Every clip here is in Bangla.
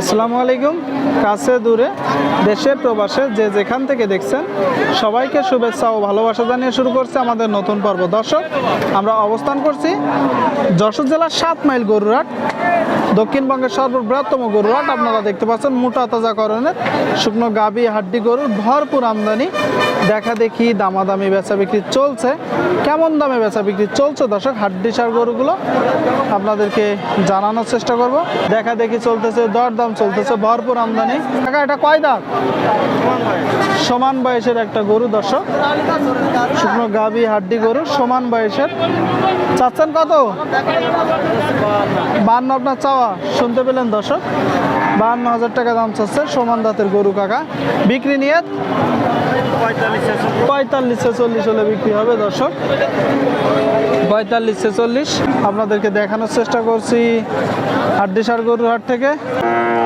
আসসালামু আলাইকুম। কাছে, দূরে, দেশে, প্রবাসে, যে যেখান থেকে দেখছেন, সবাইকে শুভেচ্ছা ও ভালোবাসা জানিয়ে শুরু করছে আমাদের নতুন পর্ব। দর্শক, আমরা অবস্থান করছি যশোর জেলার সাত মাইল গরুরাট দক্ষিণবঙ্গের সর্ববৃহত্তম গরুরাট আপনারা দেখতে পাচ্ছেন, মোটা তাজাকরণের শুকনো গাবি, হাড্ডি গরুর ভরপুর আমদানি। দেখা দেখি দামাদামি বেচা বিক্রি চলছে। কেমন দামে বেচা বিক্রি চলছে দর্শক? হাড্ডি সার গরুগুলো আপনাদেরকে জানানোর চেষ্টা করব। দেখা দেখি চলতেছে, দরদাম চলতেছে, ভরপুর আমদানি। কাকা, এটা কয় দাঁত? সমান বয়সের একটা গরু দর্শক। শুকনো গাবি, হাড্ডি গরু সমান বয়সের। চাচ্ছেন কত? বান্ন আপনার চাওয়া শুনতে পেলেন দর্শক। বান্ন হাজার টাকা দাম চাচ্ছে সমান দাঁতের গরু কাকা। বিক্রি নিয়ে পঁয়তাল্লিশ ছেচল্লিশ হলে বিক্রি হবে দর্শক। পঁয়তাল্লিশ ছেচল্লিশ আপনাদেরকে দেখানোর চেষ্টা করছি হাড্ডিসার গরুর হাট থেকে।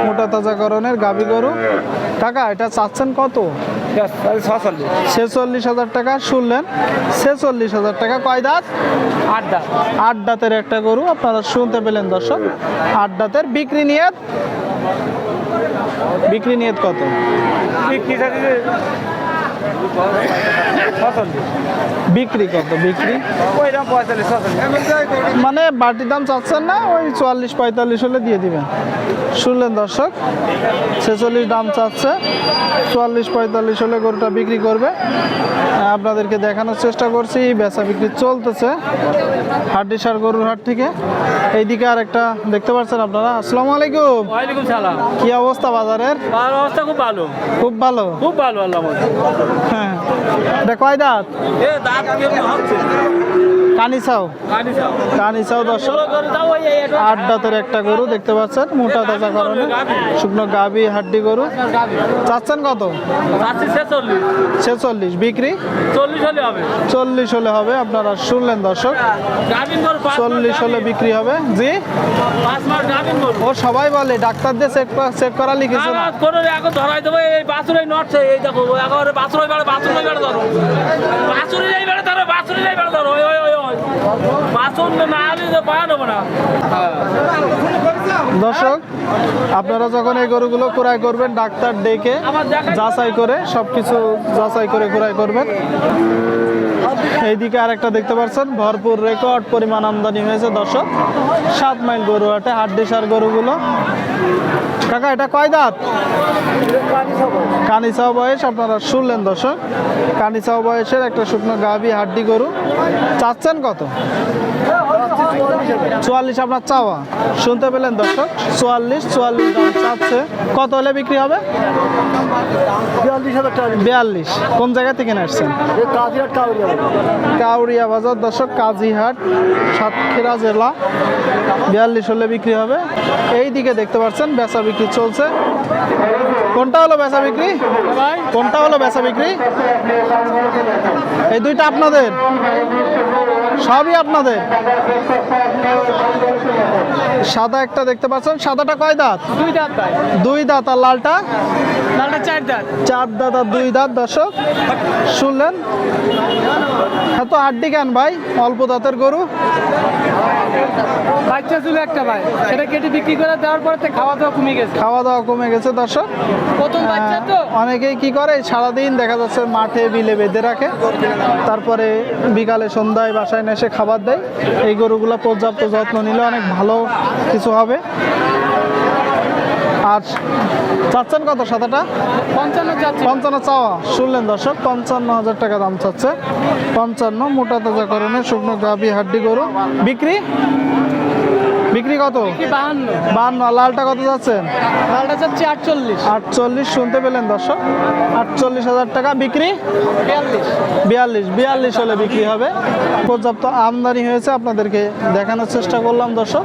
মোটা তাজাকরণের গাবি গরু। কাকা, এটা চাচ্ছেন কত? ছেচল্লিশ। হাজার টাকা শুনলেন? ছেচল্লিশ হাজার টাকা কয় দাঁত? আড্ডা আট দাঁতের একটা গরু আপনারা শুনতে পেলেন দর্শক। আট দাঁতের বিক্রি নিয়ে বিক্রি নিয়ত কত? বিক্রি বিক্রি কত? বিক্রি? ওই দাম পঁয়তাল্লিশ মানে বাটি দাম চাচ্ছেন না? ওই চুয়াল্লিশ পঁয়তাল্লিশ হলে দিয়ে দিবেন। শুনলেন দর্শক ছেচল্লিশ দাম চাচ্ছে। চুয়াল্লিশ পঁয়তাল্লিশ হলে গরুটা বিক্রি করবে। আপনাদেরকে দেখানোর চেষ্টা করছি বেচা বিক্রি চলতেছে হাড্ডি সার গরুর হাট থেকে। এইদিকে আর একটা দেখতে পাচ্ছেন আপনারা? আসসালামু আলাইকুম। ওয়ালাইকুম সালাম। কি অবস্থা বাজারের? অবস্থা খুব ভালো। খুব ভালো? খুব ভালো আল্লাহ হ্যাঁ। এটা কয় দাঁত? কানিসাও কানিসাও দর্শক? আট দাঁতের একটা গরু দেখতে পাচ্ছেন? মোটা তাজা কারণে শুকনো গাবি হাড্ডি গরু। চাচ্ছেন কত? ছেচল্লিশ। বিক্রি? চল্লিশ হলে হবে। আপনারা শুনলেন দর্শক। চল্লিশ হলে বিক্রি হবে। জি? ও সবাই বলে ডাক্তারদের চেক চেক করা লিখেছে ধরাই দেবো এই বাছুর এই নড়ছে এই দেখো একেবারে বাছুর বেড়ে বাছুর ওই বেড়ে ধরো। বাছুর বেড়ে ধরো বাছুর বেড়ে ধরো ওই ওই দর্শক আপনারা যখন এই গরুগুলো ক্রয় করবেন ডাক্তার ডেকে যাচাই করে সবকিছু যাচাই করে ক্রয় করবেন। এইদিকে আরেকটা দেখতে পাচ্ছেন ভরপুর রেকর্ড পরিমাণ আমদানি হয়েছে দর্শক। সাত মাইল গরু হাটে হাড্ডি সার গরুগুলো। কাকা, এটা কয় দাঁত? কানিচাও বয়স, আপনারা শুনলেন দর্শক। কানিচাও বয়সের একটা শুকনো গাভী হাড্ডি গরু। চাচ্ছেন কত? চুয়াল্লিশ আপনার চাওয়া। শুনতে পেলেন দর্শক, চুয়াল্লিশ চুয়াল্লিশ দাম চাচ্ছে। কত হলে বিক্রি হবে? বিয়াল্লিশ। কোন জায়গা থেকে আসছেন? কাউরিয়া বাজার। দর্শক, কাজীহাট, সাতক্ষীরা জেলা। বিয়াল্লিশ হলে বিক্রি হবে। এই দিকে দেখতে পাচ্ছেন বেচা বিক্রি চলছে। কোনটা হলো বেচা বিক্রি? কোনটা হলো বেচা বিক্রি? এই দুইটা আপনাদের? সবই আপনাদের? সাদা একটা দেখতে পাচ্ছেন। সাদাটা কয় দাঁত? দুই দাঁত দুই দাঁত। আর লালটা? লালটা চার দাঁত। চার দাঁত আর দুই দাঁত দর্শক। শুনলেন? এত আড্ডি কেন ভাই? অল্প দাঁতের গরু। বাচ্চা ছিল একটা ভাই। সেটা কেটে বিক্রি করে দেওয়ার পরে খাওয়া দাওয়া কমে গেছে? খাওয়া দাওয়া কমে গেছে দর্শক। প্রথম বাচ্চা তো? অনেকেই কি করে? সারাদিন দেখা যাচ্ছে মাঠে বিলে বেঁধে রাখে। তারপরে বিকালে সন্ধ্যায় বাসায় এসে খাবার দেয়। এই গরুগুলো পর্যাপ্ত যত্ন নিলে অনেক ভালো কিছু হবে। আর চাচ্ছেন কত সাদাটা? পঞ্চান্ন পঞ্চান্ন চাওয়া। শুনলেন দর্শক পঞ্চান্ন হাজার টাকা দাম চাচ্ছে। পঞ্চান্ন মোটা তাজা করণে শুকনো গাভি হাড্ডি গরু। বিক্রি? বিক্রি কত? বাহান্ন। লালটা কত যাচ্ছেন? লালটা যাচ্ছে আটচল্লিশ। আটচল্লিশ শুনতে পেলেন দর্শক। আটচল্লিশ হাজার টাকা বিক্রি? বিয়াল্লিশ বিয়াল্লিশ হলে বিক্রি হবে। পর্যাপ্ত আমদানি হয়েছে আপনাদেরকে দেখানোর চেষ্টা করলাম দর্শক।